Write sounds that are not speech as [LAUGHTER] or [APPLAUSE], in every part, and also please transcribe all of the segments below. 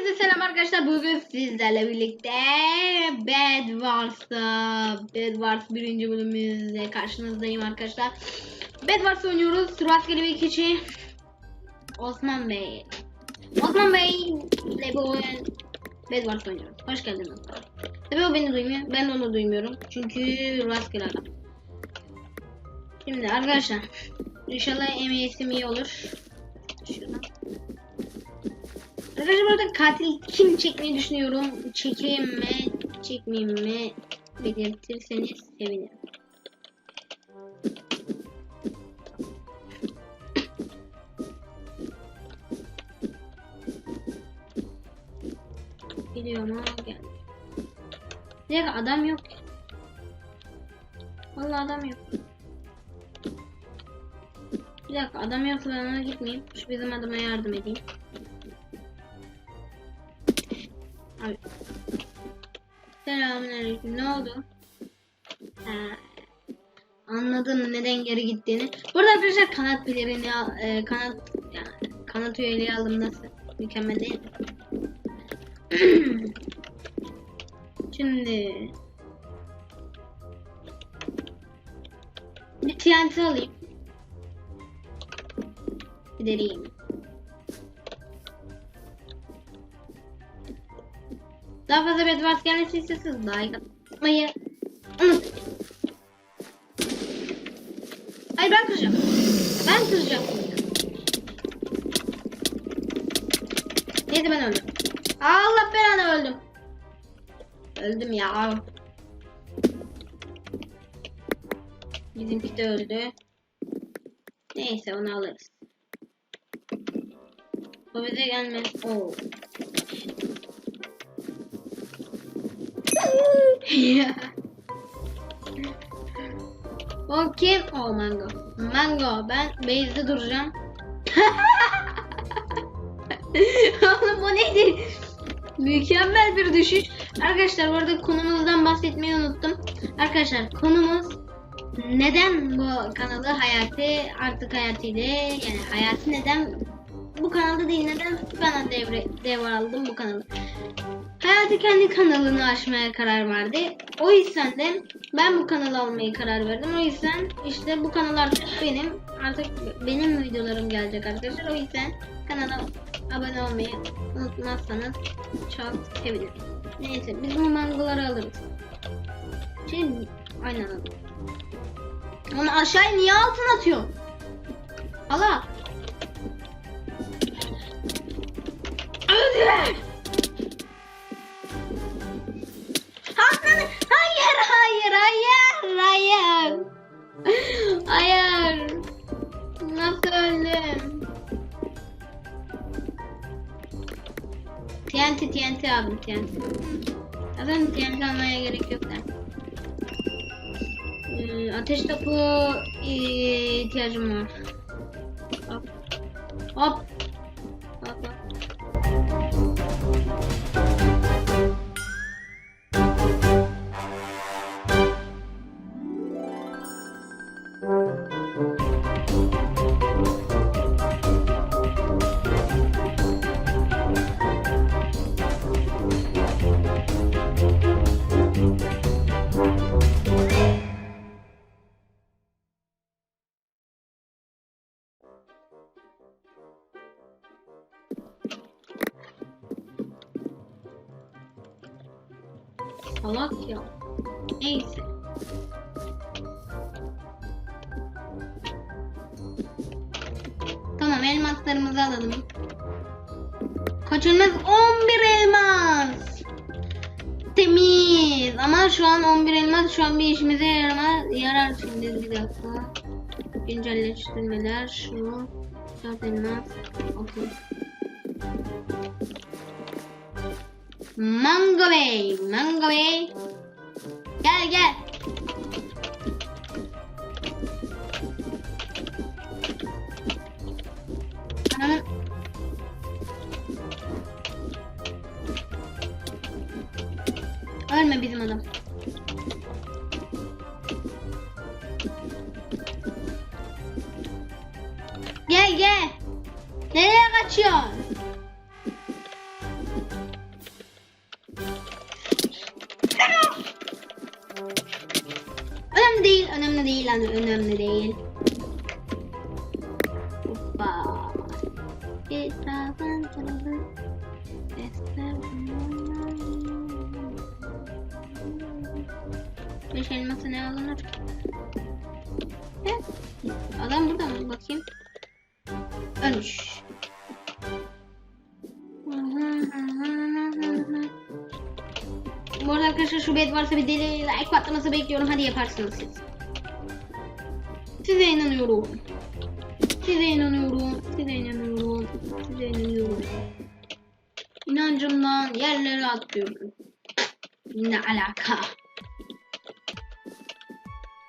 Herkese selam arkadaşlar. Bugün sizlerle birlikte Bed Wars'ta Bed Wars birinci bölümümüzde karşınızdayım arkadaşlar. Bed Wars oynuyoruz. Rastgele bir kişi. Osman Bey. Osman Bey ile bu oyun Bed Wars oynuyoruz. Hoş geldiniz. Tabii o beni duymuyor. Ben onu duymuyorum. Çünkü rastgele adam. Şimdi arkadaşlar. İnşallah emeğisim iyi olur. Şuradan. Arkadaşlar burada katil kim çekmeyi düşünüyorum. Çekeyim mi, çekmeyeyim mi belirtirseniz sevinirim. Geliyor mu? Geldi. Bir dakika adam yok. Vallahi adam yok. Bir dakika adam yoksa ben ona gitmeyeyim. Şu bizim adama yardım edeyim. Abi. Selamünaleyküm. Ne oldu? Ha, anladım neden geri gittiğini. Burada arkadaşlar kanat pelerini al, e, kanat yani kanat üyeliği aldım nasıl? Mükemmel değil mi? [CLEARS THROAT] Şimdi bir TNT alayım. Gidereyim. Daha fazla Bedwars gelmesi istiyorsanız like atmayı unutmayın. Hayır ben kıracağım. Ben kıracağım. Neyse ben öldüm. Allah belanı öldüm. Öldüm ya. Bizimki de öldü. Neyse onu alırız. O bize gelmez. Oo. O kim? O mango. Mango. Ben base'de duracağım. [LAUGHS] Oğlum bu neydi? Mükemmel bir düşüş. Arkadaşlar bu arada konumuzdan bahsetmeyi unuttum. Arkadaşlar konumuz neden bu kanalı Hayati artık Hayati ile yani Hayati neden bu kanalda değil neden ben devre devraldım bu kanalı. Hayati kendi kanalını açmaya karar verdi. O yüzden de ben bu kanalı almayı karar verdim. O yüzden işte bu kanal artık benim. Artık benim videolarım gelecek arkadaşlar. O yüzden kanala abone olmayı unutmazsanız çok sevinirim. Neyse biz bu mangoları alırız. Şey aynen alırız. Onu aşağıya niye altın atıyor? Allah. Öldüm? TNT TNT abi TNT. Zaten TNT almaya gerek yok da. Ee, ateş topu ee, ihtiyacım var. Hop. Hop. Hop hop. Salak ya. Neyse. Tamam elmaslarımızı alalım. Kaçırmaz 11 elmas. Temiz. Ama şu an 11 elmas şu an bir işimize yaramaz. Yarar şimdi bir dakika. Güncelleştirmeler şu. 4 elmas. Okey. Mango Bey, Mango Bey. Gel gel. Ölme bizim adam. Gel gel. Nereye kaçıyorsun? Değil hani önemli değil. Hoppa. Etrafın tarafı. Beş elması ne alınır? He? Adam burada mı? Bakayım. Ölmüş. Bu arada arkadaşlar şu bed varsa bir deli like patlaması bekliyorum. Hadi yaparsınız siz. Size inanıyorum. Size inanıyorum. Size inanıyorum. Size inanıyorum. İnancımdan yerlere atlıyorum. Ne alaka?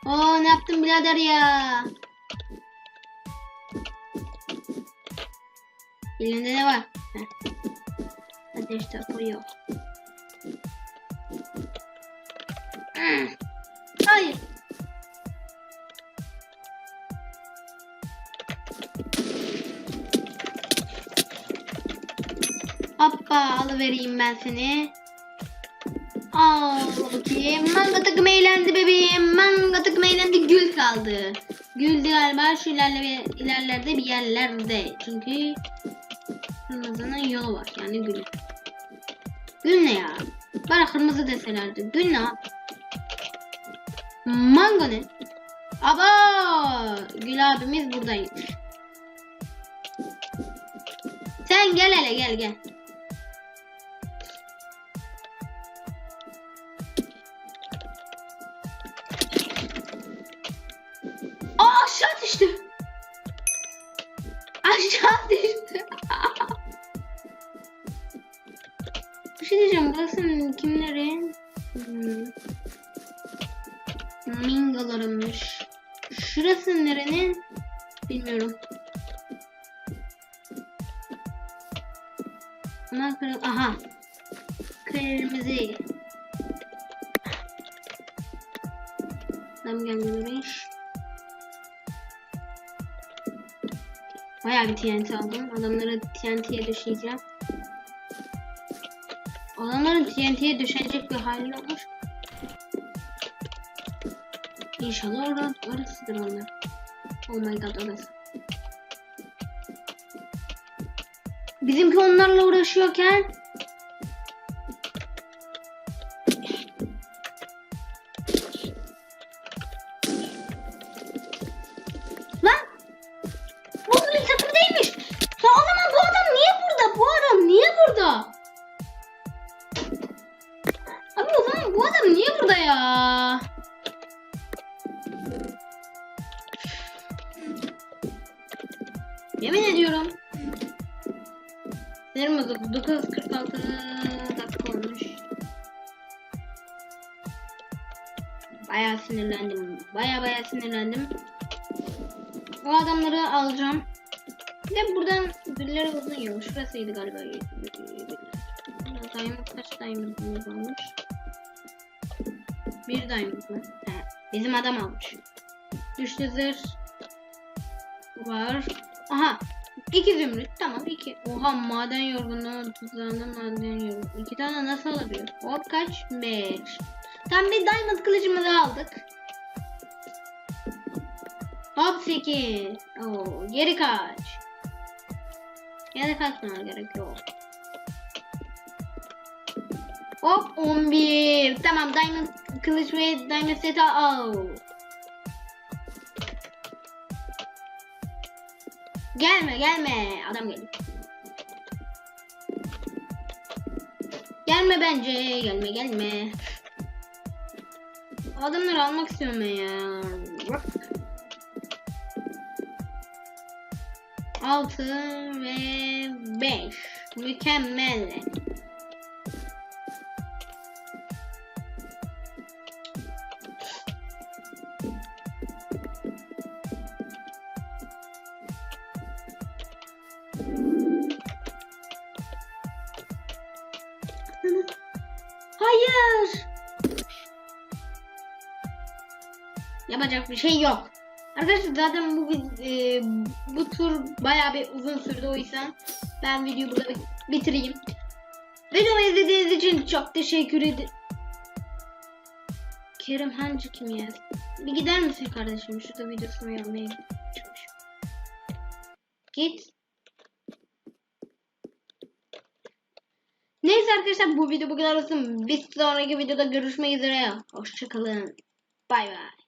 Oo ne yaptın birader ya? Elinde ne var? Heh. Ateş topu yok. Hayır. Hoppa alıvereyim ben seni. Al bakayım. Manga takım eğlendi bebeğim. Manga takım eğlendi. Gül kaldı. Gül de galiba şu ilerle, ilerlerde bir yerlerde. Çünkü kırmızının yolu var. Yani gül. Gül ne ya? Bana kırmızı deselerdi. Gül ne? Mango ne? Aba! Gül abimiz buradaymış. Sen gel hele gel gel. Aşağı düştü. Bir şey diyeceğim. Burası kimlerin? Hmm. Mingalarınmış. Şurası nerenin? Bilmiyorum. Ama kırıl... Aha. Kırmızı. Adam gelmiş. Bayağı bir TNT aldım. Adamları TNT'ye düşeceğim. Adamların TNT'ye düşecek bir hali olur. İnşallah orası, orasıdır onlar. Oh my god orası. Bizimki onlarla uğraşıyorken Lan! Bu burada? Abi o bu adam niye burada ya? Yemin ediyorum. Sinirim bozuldu. 9.46 dakika olmuş. Bayağı sinirlendim. Bayağı bayağı sinirlendim. O adamları alacağım. Bir de buradan gülleri uzun yol. Şurasıydı galiba. Diamond kaç diamond'ımız olmuş? Bir diamond mı? He, bizim adam almış. Düştü zırh. Var. Aha. İki zümrüt. Tamam iki. Oha maden yorgunluğu tuzağında maden yorgunluğu. İki tane nasıl alabiliyor? Hop kaç? Beş. Tam bir diamond kılıcımızı aldık. Hop 8. Oo, geri kaç. Geri kaçmana gerek yok. Hop 11. Tamam diamond kılıç ve diamond seti al. Gelme gelme. Adam geliyor. Gelme bence. Gelme gelme. Adamları almak istiyorum ya. Bak. 6 ve 5. Mükemmel. yapacak bir şey yok. Arkadaşlar zaten bu e, bu tur bayağı bir uzun sürdü o yüzden ben videoyu burada bitireyim. Videomu izlediğiniz için çok teşekkür ederim. Kerem Hancı kim ya? Bir gider misin kardeşim? Şurada videosunu yorumlayın. Çıkmış. Git. Neyse arkadaşlar bu video bu kadar olsun. Bir sonraki videoda görüşmek üzere. Hoşçakalın. Bay bay.